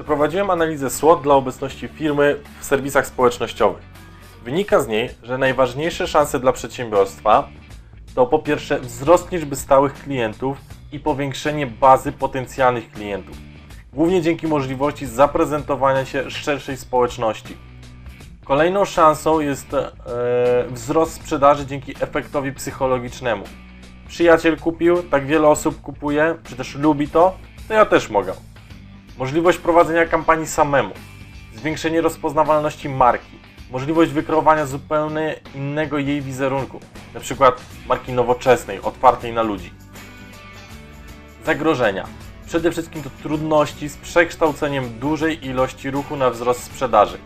Przeprowadziłem analizę SWOT dla obecności firmy w serwisach społecznościowych. Wynika z niej, że najważniejsze szanse dla przedsiębiorstwa to po pierwsze wzrost liczby stałych klientów i powiększenie bazy potencjalnych klientów. Głównie dzięki możliwości zaprezentowania się szerszej społeczności. Kolejną szansą jest e, wzrost sprzedaży dzięki efektowi psychologicznemu. Przyjaciel kupił, tak wiele osób kupuje, czy też lubi to, to ja też mogę. Możliwość prowadzenia kampanii samemu, zwiększenie rozpoznawalności marki, możliwość wykreowania zupełnie innego jej wizerunku, przykład marki nowoczesnej, otwartej na ludzi. Zagrożenia. Przede wszystkim to trudności z przekształceniem dużej ilości ruchu na wzrost sprzedaży.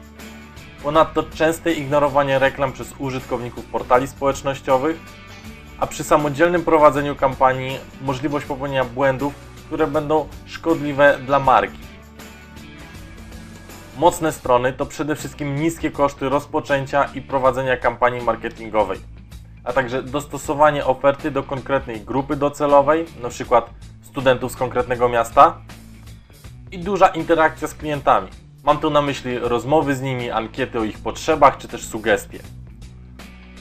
Ponadto częste ignorowanie reklam przez użytkowników portali społecznościowych, a przy samodzielnym prowadzeniu kampanii możliwość popełnienia błędów, które będą szkodliwe dla marki. Mocne strony to przede wszystkim niskie koszty rozpoczęcia i prowadzenia kampanii marketingowej, a także dostosowanie oferty do konkretnej grupy docelowej, np. studentów z konkretnego miasta i duża interakcja z klientami. Mam tu na myśli rozmowy z nimi, ankiety o ich potrzebach czy też sugestie.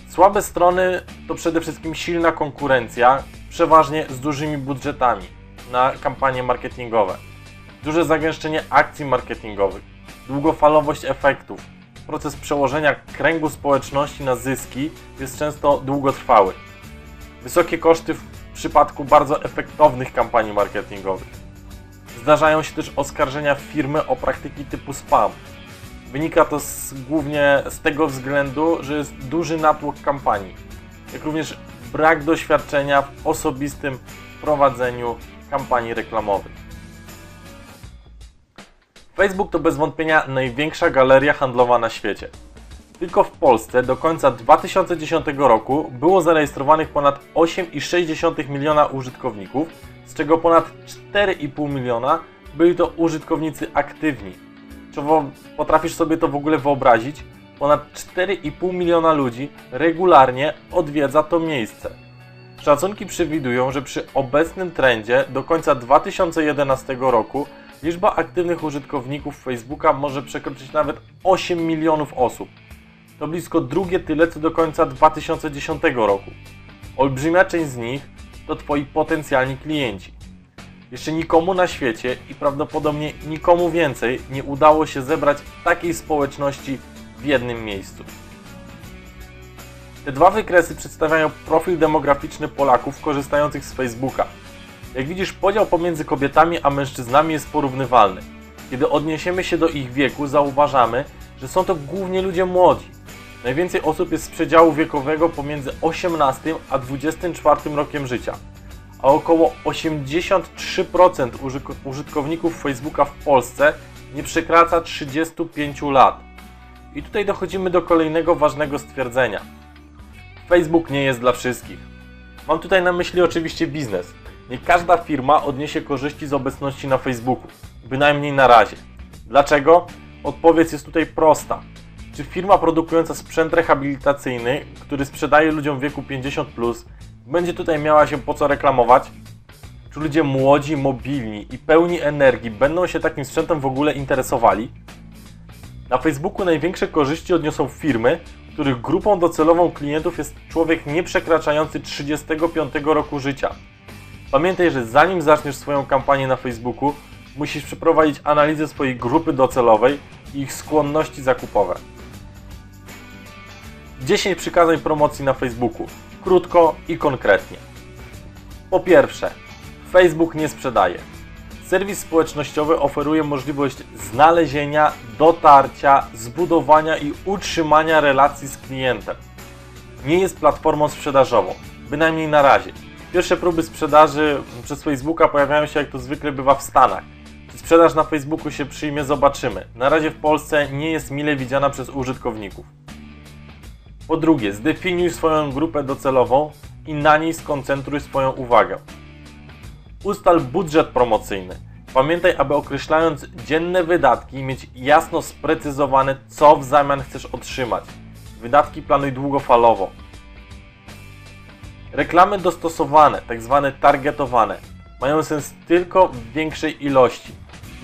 Słabe strony to przede wszystkim silna konkurencja, przeważnie z dużymi budżetami na kampanie marketingowe, duże zagęszczenie akcji marketingowych, długofalowość efektów. Proces przełożenia kręgu społeczności na zyski jest często długotrwały. Wysokie koszty w przypadku bardzo efektownych kampanii marketingowych. Zdarzają się też oskarżenia firmy o praktyki typu spam. Wynika to z, głównie z tego względu, że jest duży natłok kampanii, jak również brak doświadczenia w osobistym prowadzeniu kampanii reklamowych. Facebook to bez wątpienia największa galeria handlowa na świecie. Tylko w Polsce do końca 2010 roku było zarejestrowanych ponad 8,6 miliona użytkowników, z czego ponad 4,5 miliona byli to użytkownicy aktywni. Czy potrafisz sobie to w ogóle wyobrazić? Ponad 4,5 miliona ludzi regularnie odwiedza to miejsce. Szacunki przewidują, że przy obecnym trendzie do końca 2011 roku liczba aktywnych użytkowników Facebooka może przekroczyć nawet 8 milionów osób. To blisko drugie tyle co do końca 2010 roku. Olbrzymia część z nich to Twoi potencjalni klienci. Jeszcze nikomu na świecie i prawdopodobnie nikomu więcej nie udało się zebrać takiej społeczności w jednym miejscu. Te dwa wykresy przedstawiają profil demograficzny Polaków korzystających z Facebooka. Jak widzisz, podział pomiędzy kobietami a mężczyznami jest porównywalny. Kiedy odniesiemy się do ich wieku, zauważamy, że są to głównie ludzie młodzi. Najwięcej osób jest z przedziału wiekowego pomiędzy 18 a 24 rokiem życia, a około 83% użyk- użytkowników Facebooka w Polsce nie przekracza 35 lat. I tutaj dochodzimy do kolejnego ważnego stwierdzenia. Facebook nie jest dla wszystkich. Mam tutaj na myśli oczywiście biznes. Nie każda firma odniesie korzyści z obecności na Facebooku, bynajmniej na razie. Dlaczego? Odpowiedź jest tutaj prosta. Czy firma produkująca sprzęt rehabilitacyjny, który sprzedaje ludziom w wieku 50+, będzie tutaj miała się po co reklamować? Czy ludzie młodzi, mobilni i pełni energii będą się takim sprzętem w ogóle interesowali? Na Facebooku największe korzyści odniosą firmy, których grupą docelową klientów jest człowiek nie przekraczający 35 roku życia. Pamiętaj, że zanim zaczniesz swoją kampanię na Facebooku, musisz przeprowadzić analizę swojej grupy docelowej i ich skłonności zakupowe. 10 przykazań promocji na Facebooku. Krótko i konkretnie. Po pierwsze, Facebook nie sprzedaje. Serwis społecznościowy oferuje możliwość znalezienia, dotarcia, zbudowania i utrzymania relacji z klientem. Nie jest platformą sprzedażową, bynajmniej na razie. Pierwsze próby sprzedaży przez Facebooka pojawiają się jak to zwykle bywa w Stanach. Czy sprzedaż na Facebooku się przyjmie, zobaczymy. Na razie w Polsce nie jest mile widziana przez użytkowników. Po drugie, zdefiniuj swoją grupę docelową i na niej skoncentruj swoją uwagę. Ustal budżet promocyjny. Pamiętaj, aby określając dzienne wydatki, mieć jasno sprecyzowane, co w zamian chcesz otrzymać. Wydatki planuj długofalowo. Reklamy dostosowane, tak zwane targetowane, mają sens tylko w większej ilości.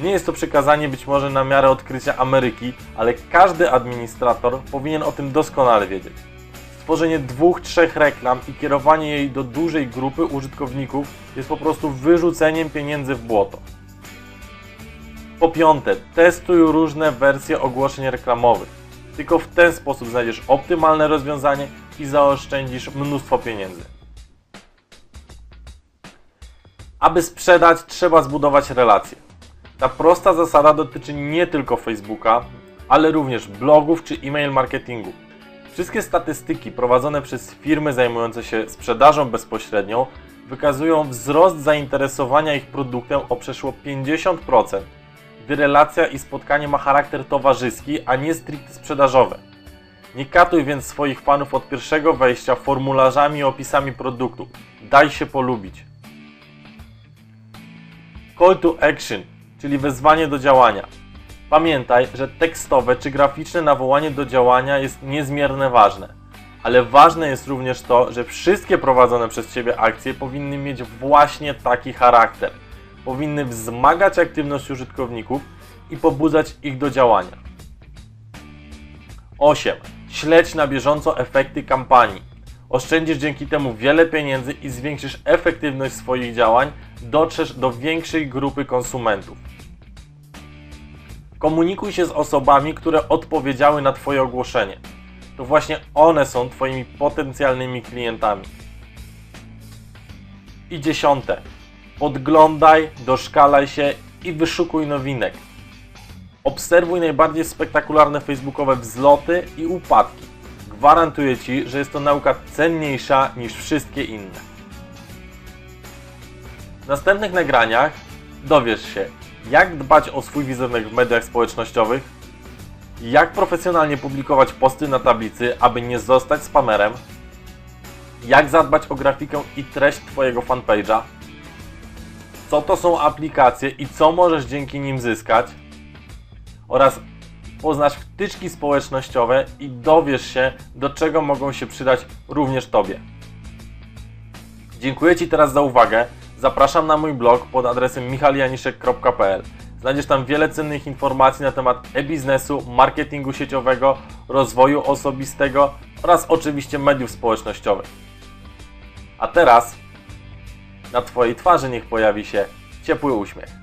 Nie jest to przekazanie być może na miarę odkrycia Ameryki, ale każdy administrator powinien o tym doskonale wiedzieć. Stworzenie dwóch, trzech reklam i kierowanie jej do dużej grupy użytkowników jest po prostu wyrzuceniem pieniędzy w błoto. Po piąte, testuj różne wersje ogłoszeń reklamowych. Tylko w ten sposób znajdziesz optymalne rozwiązanie i zaoszczędzisz mnóstwo pieniędzy. Aby sprzedać, trzeba zbudować relacje. Ta prosta zasada dotyczy nie tylko Facebooka, ale również blogów czy e-mail marketingu. Wszystkie statystyki prowadzone przez firmy zajmujące się sprzedażą bezpośrednią wykazują wzrost zainteresowania ich produktem o przeszło 50%, gdy relacja i spotkanie ma charakter towarzyski, a nie stricte sprzedażowe. Nie katuj więc swoich fanów od pierwszego wejścia formularzami i opisami produktu. Daj się polubić. Call to action, czyli wezwanie do działania. Pamiętaj, że tekstowe czy graficzne nawołanie do działania jest niezmiernie ważne, ale ważne jest również to, że wszystkie prowadzone przez Ciebie akcje powinny mieć właśnie taki charakter. Powinny wzmagać aktywność użytkowników i pobudzać ich do działania. 8. Śledź na bieżąco efekty kampanii. Oszczędzisz dzięki temu wiele pieniędzy i zwiększysz efektywność swoich działań, dotrzesz do większej grupy konsumentów. Komunikuj się z osobami, które odpowiedziały na Twoje ogłoszenie. To właśnie one są Twoimi potencjalnymi klientami. I dziesiąte. Podglądaj, doszkalaj się i wyszukuj nowinek. Obserwuj najbardziej spektakularne facebookowe wzloty i upadki. Gwarantuję Ci, że jest to nauka cenniejsza niż wszystkie inne. Następnych nagraniach dowiesz się, jak dbać o swój wizerunek w mediach społecznościowych, jak profesjonalnie publikować posty na tablicy, aby nie zostać spamerem, jak zadbać o grafikę i treść Twojego fanpage'a, co to są aplikacje i co możesz dzięki nim zyskać, oraz poznasz wtyczki społecznościowe i dowiesz się, do czego mogą się przydać również Tobie. Dziękuję Ci teraz za uwagę. Zapraszam na mój blog pod adresem michalianiszek.pl. Znajdziesz tam wiele cennych informacji na temat e-biznesu, marketingu sieciowego, rozwoju osobistego oraz oczywiście mediów społecznościowych. A teraz na Twojej twarzy niech pojawi się ciepły uśmiech.